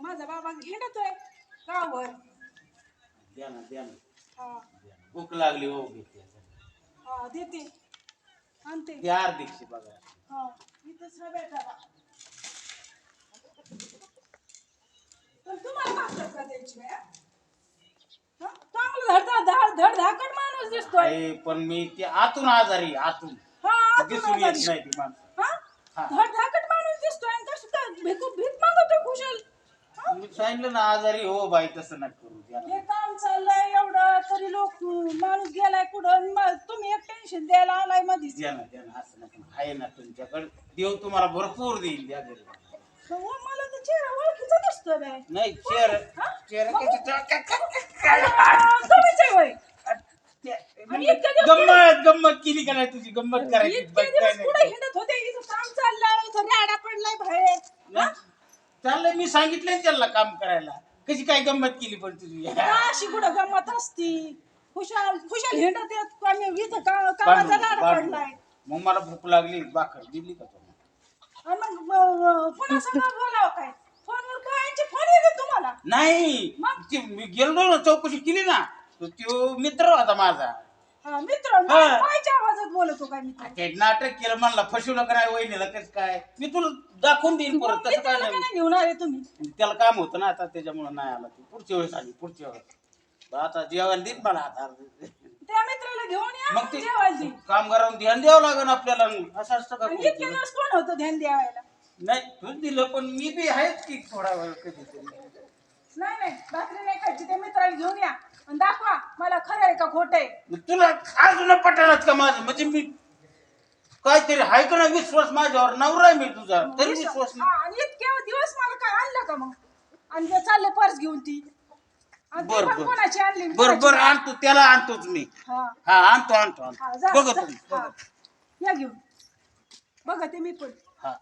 माझा बाबा हिंडतोय गावभर द्या ना द्या ना. हा. द्या ना. भूक लागली हो घेते. हा देते. आणते. द्या बघा. हा इथंच पण तुम्हाला मागतात का द्यायची बाया हा? चांगलं धड धड धड धाकड माणूस दिसतोय. आहे पण मी ते आतून आजारी आतून. हा आतून दिसून येत आजारी. नाही ती माणसं. हा? हा. धड धाकड माणूस दिसतोय आणि कसं काय भीक भीक मागतोय कुशल हा? मी सांगितलं ना आजारी हो बाई तसं नका करू. हे काम चाललंय एवढं तरी लोक माणूस गेलाय कुठं? म- तुम्ही एक टेन्शन द्यायला आलाय मधीच. द्या ना द्या ना असं नका आहे ना तुमच्याकडे. देव तुम्हाला भरपूर देईल द्या घरी. हो, मला तर चेहरा ओळखीचा दिसतोय बाय नाही चेअर हा? चेअर तुम्हीच आहे होय. आणि इतक्या दिवस गंमत गंमत केली का नाही तुझी? गंमत करायची इतके दिवस कुठे हिंडत होते इथं काम चाललंय इथं राडा पडलाय बाहेर. नाही? चाललंय मी सांगितलंय त्याला काम करायला. कशी काय गंमत केली पण तुझी? का अशी कुठं गमत असती? खुशाल खुशाल हिंडत येत. आम्ही का- कामाचा बांधू. पडलाय. मग मला भूक लागली भाकर दिली का तुम्ही आणि मग अं, पुन्हा सगळं बोलावं काय? फोनवर काय फोन येते तुम्हाला? नाही मग? ते मी गेलो ना चौकशी केली ना तो त्यो मित्र होता माझा. मित्र हा. मायच्या आवाजात बोलतो काय मित्र? ते नाटक केलं म्हणला फसवलं का नाही वहिनीला कसं काय? मी तुला दाखवून देईन परत तसं काय मित्राला का नाही. नाही घेऊन आले तुम्ही. त्याला काम होतं ना आता त्याच्यामुळे नाही आला ती. पुढच्या वेळेस आली पुढच्या वेळेस. बरं, आता जेवण देईन मला आता त्या मित्राला घेऊन या मग ते जेवायला दे. कामगारांना ध्यान द्यावं लागेल आपल्याला. असं असतं का आणि कोणी इतके केलं? दिवस कोण होतं ध्यान द्यावायला नाही तूच दिलं पण मी बी आहेच की थोडा वेळ कधीतरी नाही नाही भाकरी नाही खायची त्या मित्राला घेऊन या. आणि दाखवा मला खरं आहे का खोट आहे? तुला अजून पटणार का माझं? म्हणजे मी काहीतरी आहे का नाही विश्वास माझ्यावर? नवरा आहे मी तुझा तरी विश्वास नाही. हा, आणि इतके दिवस मला काय आणलं का मग? आणि ते चालले पर्स घेऊन ती. आणि ती बर पण बर. कोणाची आणली? बर बर आणतो त्याला आणतोच मी. हा. हा आणतो आणतो हा आणतो जा बघतो जा. मी, हा. बघतो या घेऊन. बघा ते मी पण. हा.